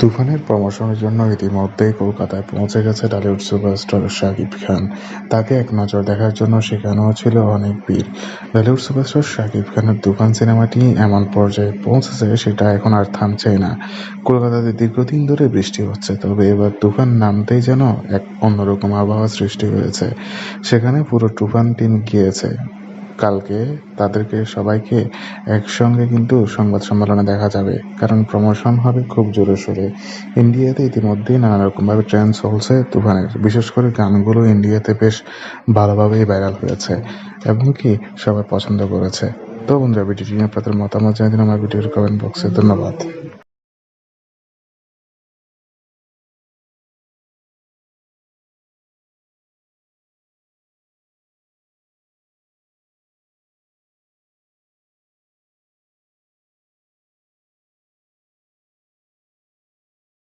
তুফানের প্রমোশনের জন্য ইতিমধ্যেই কলকাতায় পৌঁছে গেছে টলিউড সুপারস্টার শাকিব খান। তাকে এক নজর দেখার জন্য সেখানেও ছিল অনেক ভিড়। টলিউড সুপারস্টার শাকিব খানের তুফান সিনেমাটি এমন পর্যায়ে পৌঁছেছে সেটা এখন আর থামছেই না। কলকাতাতে দীর্ঘদিন ধরে বৃষ্টি হচ্ছে, তবে এবার তুফান নামতেই যেন এক অন্যরকম আবহাওয়া সৃষ্টি হয়েছে। সেখানে পুরো তুফান টিম গিয়েছে। কালকে তাদেরকে সবাইকে একসঙ্গে কিন্তু সংবাদ সম্মেলনে দেখা যাবে। কারণ প্রমোশন হবে খুব জোরে সোরে। ইন্ডিয়াতে ইতিমধ্যেই নানা রকমভাবে ট্রেন্ড চলছে তুফানের। বিশেষ করে গানগুলো ইন্ডিয়াতে বেশ ভালোভাবেই ভাইরাল হয়েছে এবং কি সবাই পছন্দ করেছে। তো বন্ধুরা, ভিডিওটি নিয়ে আপনাদের মতামত জানিয়ে দিন। আমার ভিডিওর কমেন্ট বক্সে ধন্যবাদ।